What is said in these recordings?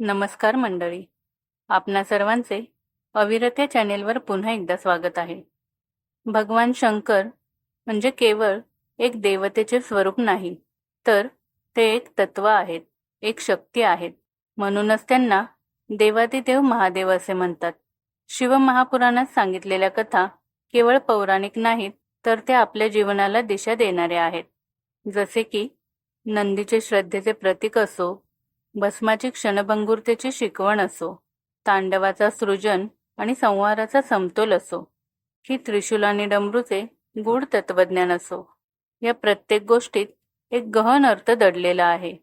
नमस्कार मंडळी. आपणा सर्वांचे अविरत या चॅनेलवर पुन्हा एकदा स्वागत आहे. भगवान शंकर म्हणजे केवळ एक देवतेचे स्वरूप नाही तर ते एक तत्व आहेत एक शक्ती आहेत. म्हणूनच त्यांना देवादिदेव महादेव असे म्हणतात. शिवमहापुराणात सांगितलेल्या कथा केवळ पौराणिक नाहीत तर त्या आपल्या जीवनाला दिशा देणाऱ्या आहेत. जसे की नंदीचे श्रद्धेचे प्रतीक असो भस्माची क्षणभंगुरतेची शिकवण असो तांडवाचा सृजन आणि संहाराचा समतोल असो ही त्रिशूल आणि डमरूचे गूढ तत्वज्ञान असो. या प्रत्येक गोष्टीत एक गहन अर्थ दडलेला आहे.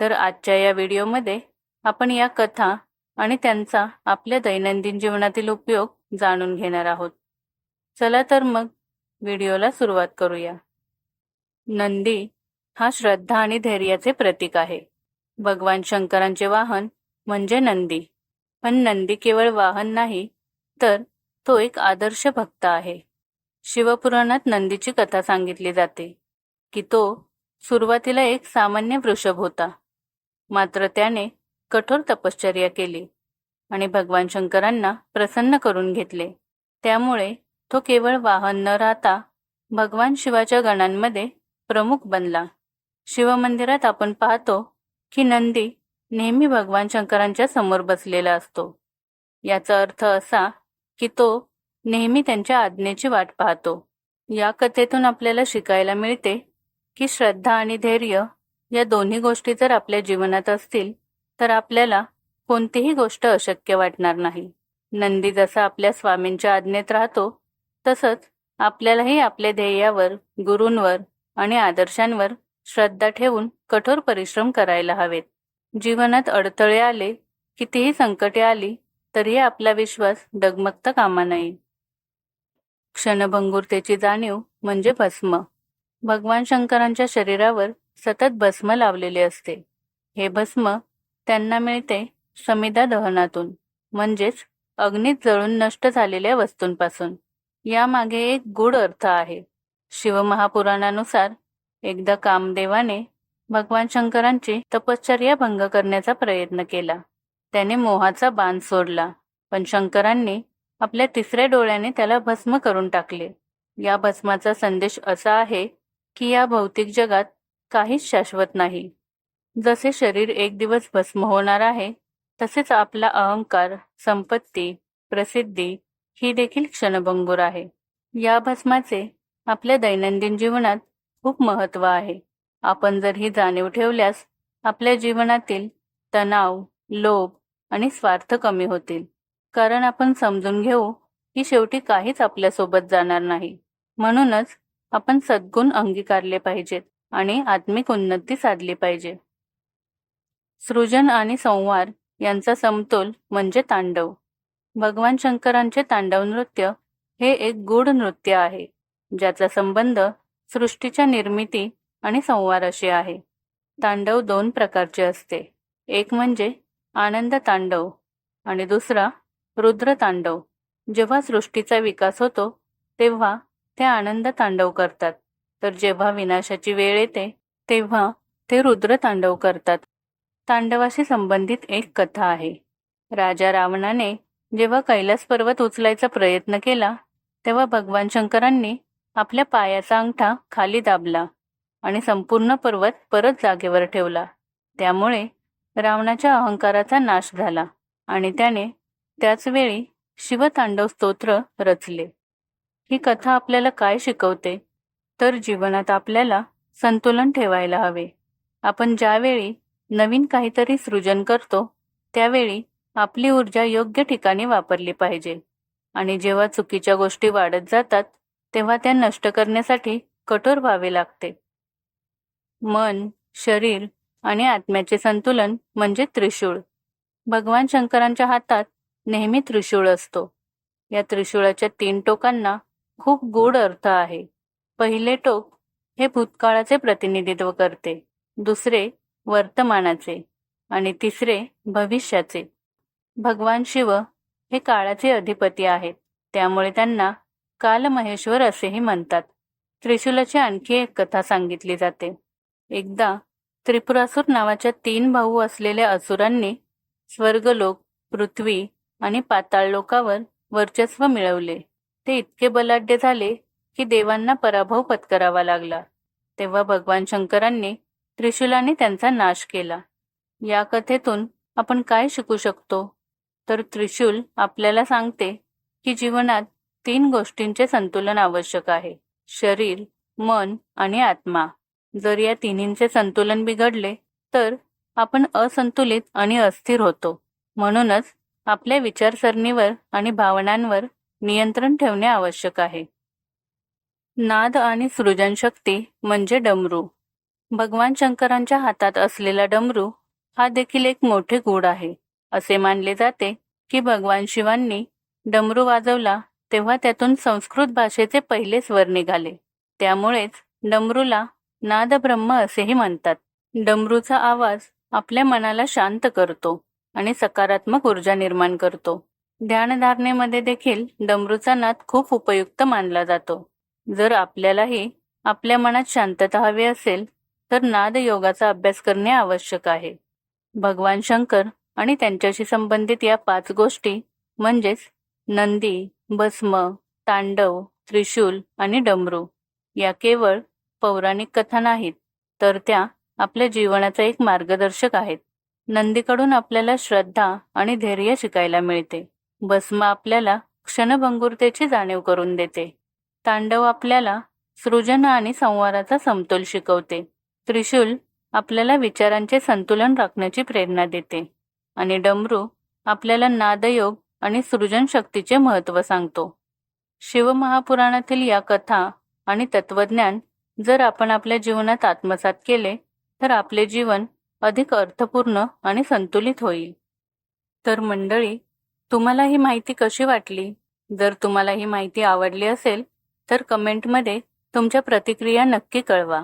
तर आजच्या या व्हिडिओमध्ये आपण या कथा आणि त्यांचा आपल्या दैनंदिन जीवनातील उपयोग जाणून घेणार आहोत. चला तर मग व्हिडिओला सुरुवात करूया. नंदी हा श्रद्धा आणि धैर्याचे प्रतीक आहे. भगवान शंकरांचे वाहन म्हणजे नंदी. पण नंदी केवळ वाहन नाही तर तो एक आदर्श भक्त आहे. शिवपुराणात नंदीची कथा सांगितली जाते की तो सुरुवातीला एक सामान्य वृषभ होता. मात्र त्याने कठोर तपश्चर्या केली आणि भगवान शंकरांना प्रसन्न करून घेतले. त्यामुळे तो केवळ वाहन न राहता भगवान शिवाच्या गणांमध्ये प्रमुख बनला. शिवमंदिरात आपण पाहतो की नंदी नेहमी भगवान शंकरांच्या समोर बसलेला असतो. याचा अर्थ असा की तो नेहमी त्यांच्या आज्ञेची वाट पाहतो. या कथेतून आपल्याला शिकायला मिळते की श्रद्धा आणि धैर्य या दोन्ही गोष्टी जर आपल्या जीवनात असतील तर आपल्याला कोणतीही गोष्ट अशक्य वाटणार नाही. नंदी जसा आपल्या स्वामींच्या आज्ञेत राहतो तसंच आपल्यालाही आपल्या ध्येयावर गुरूंवर आणि आदर्शांवर श्रद्धा ठेवून कठोर परिश्रम करायला हवेत. जीवनात अडथळे आले कितीही संकटे आली तरीही आपला विश्वास डगमगता कामा नये. क्षणभंगुरतेची जाणीव म्हणजे भस्म. भगवान शंकरांच्या शरीरावर सतत भस्म लावलेले असते. हे भस्म त्यांना मिळते समिधा दहनातून म्हणजेच अग्नीत जळून नष्ट झालेल्या वस्तूंपासून. यामागे एक गूढ अर्थ आहे. शिवमहापुराणानुसार एकदा कामदेवाने भगवान शंकरांची तपश्चर्या भंग करण्याचा प्रयत्न केला. त्याने मोहाचा बाण सोडला. पण शंकरांनी आपल्या तिसऱ्या डोळ्याने त्याला भस्म करून टाकले. या भस्माचा संदेश असा आहे की या भौतिक जगात काहीच शाश्वत नाही. जसे शरीर एक दिवस भस्म होणार आहे तसेच आपला अहंकार संपत्ती प्रसिद्धी ही देखील क्षणभंगूर आहे. या भस्माचे आपल्या दैनंदिन जीवनात खूप महत्त्व आहे. आपण जर ही जाणीव ठेवल्यास आपल्या जीवनातील तणाव लोभ आणि स्वार्थ कमी होतील. कारण आपण समजून घेऊ की शेवटी काहीच आपल्यासोबत जाणार नाही. म्हणूनच आपण सद्गुण अंगीकारले पाहिजेत आणि आत्मिक उन्नती साधली पाहिजे. सृजन आणि संवार यांचा समतोल म्हणजे तांडव. भगवान शंकरांचे तांडव नृत्य हे एक गूढ नृत्य आहे ज्याचा संबंध सृष्टीच्या निर्मिती आणि संवाराशी आहे. तांडव दोन प्रकारचे असते. एक म्हणजे आनंद तांडव आणि दुसरा रुद्र तांडव. जेव्हा सृष्टीचा विकास होतो तेव्हा ते आनंद तांडव करतात. तर जेव्हा विनाशाची वेळ येते तेव्हा ते रुद्र तांडव करतात. तांडवाशी संबंधित एक कथा आहे. राजा रावणाने जेव्हा कैलास पर्वत उचलायचा प्रयत्न केला तेव्हा भगवान शंकरांनी आपल्या पायाचा अंगठा खाली दाबला. आणि संपूर्ण पर्वत परत जागेवर ठेवला. त्यामुळे रावणाच्या अहंकाराचा नाश झाला आणि त्याने त्याच वेळी शिवतांडव स्तोत्र रचले. ही कथा आपल्याला काय शिकवते? तर जीवनात आपल्याला संतुलन ठेवायला हवे. आपण ज्यावेळी नवीन काहीतरी सृजन करतो त्यावेळी आपली ऊर्जा योग्य ठिकाणी वापरली पाहिजे. आणि जेव्हा चुकीच्या गोष्टी वाढत जातात तेव्हा त्या नष्ट करण्यासाठी कठोर व्हावे लागते. मन शरीर आणि आत्म्याचे संतुलन म्हणजे त्रिशूळ. भगवान शंकरांच्या हातात नेहमी त्रिशूळ असतो. या त्रिशूळाच्या तीन टोकांना खूप गूढ अर्थ आहे. पहिले टोक हे भूतकाळाचे प्रतिनिधित्व करते दुसरे वर्तमानाचे आणि तिसरे भविष्याचे. भगवान शिव हे काळाचे अधिपती आहेत त्यामुळे त्यांना कालमहेश्वर असेही म्हणतात. त्रिशूलाची आणखी एक कथा सांगितली जाते. एकदा त्रिपुरासूर नावाच्या तीन भाऊ असलेल्या असुरांनी स्वर्गलोक पृथ्वी आणि पाताळ लोकावर वर्चस्व मिळवले. ते इतके बलाढ्य झाले की देवांना पराभव पत्करावा लागला. तेव्हा भगवान शंकरांनी त्रिशूलाने त्यांचा नाश केला. या कथेतून आपण काय शिकू शकतो? तर त्रिशूल आपल्याला सांगते की जीवनात तीन गोष्टींचे संतुलन आवश्यक आहे. शरीर मन आणि आत्मा. जर या तिन्हींचे संतुलन बिघडले तर आपण असंतुलित आणि अस्थिर होतो. म्हणूनच आपल्या विचारसरणीवर आणि भावनांवर नियंत्रण ठेवणे आवश्यक आहे. नाद आणि सृजनशक्ती म्हणजे डमरू. भगवान शंकरांच्या हातात असलेला डमरू हा देखील एक मोठे गूढ आहे. असे मानले जाते की भगवान शिवांनी डमरू वाजवला तेव्हा त्यातून संस्कृत भाषेचे पहिले स्वर निघाले. त्यामुळेच डमरूला नादब्रह्म असेही म्हणतात. डमरूचा आवाज आपल्या मनाला शांत करतो आणि सकारात्मक ऊर्जा निर्माण करतो. ध्यानधारणेमध्ये देखील डमरूचा नाद खूप उपयुक्त मानला जातो. जर आपल्यालाही आपल्या मनात शांतता हवी असेल तर नाद योगाचा अभ्यास करणे आवश्यक आहे. भगवान शंकर आणि त्यांच्याशी संबंधित या पाच गोष्टी म्हणजेच नंदी भस्म तांडव त्रिशूल आणि डमरू या केवळ पौराणिक कथा नाहीत तर त्या आपल्या जीवनाचा एक मार्गदर्शक आहेत. नंदीकडून आपल्याला श्रद्धा आणि धैर्य शिकायला मिळते. भस्म आपल्याला क्षणभंगुरतेची जाणीव करून देते. तांडव आपल्याला सृजन आणि संवाराचा समतोल शिकवते. त्रिशूल आपल्याला विचारांचे संतुलन राखण्याची प्रेरणा देते. आणि डमरू आपल्याला नादयोग आणि सृजन शक्तीचे महत्त्व सांगतो. शिवमहापुराणातील या कथा आणि तत्वज्ञान जर आपण आपल्या जीवनात आत्मसात केले तर आपले जीवन अधिक अर्थपूर्ण आणि संतुलित होईल. तर मंडळी तुम्हाला ही माहिती कशी वाटली? जर तुम्हाला ही माहिती आवडली असेल तर कमेंटमध्ये तुमच्या प्रतिक्रिया नक्की कळवा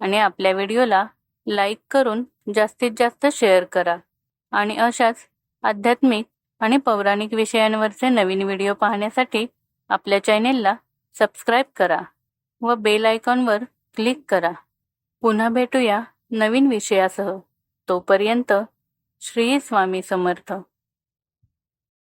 आणि आपल्या व्हिडिओला लाईक करून जास्तीत जास्त शेअर करा. आणि अशाच आध्यात्मिक आणि पौराणिक विषयांवरचे नवीन व्हिडिओ पाहण्यासाठी आपल्या चॅनेलला सबस्क्राईब करा. व बेल आयकॉनवर क्लिक करा. पुन्हा भेटूया नवीन विषयासह. तोपर्यंत श्री स्वामी समर्थ.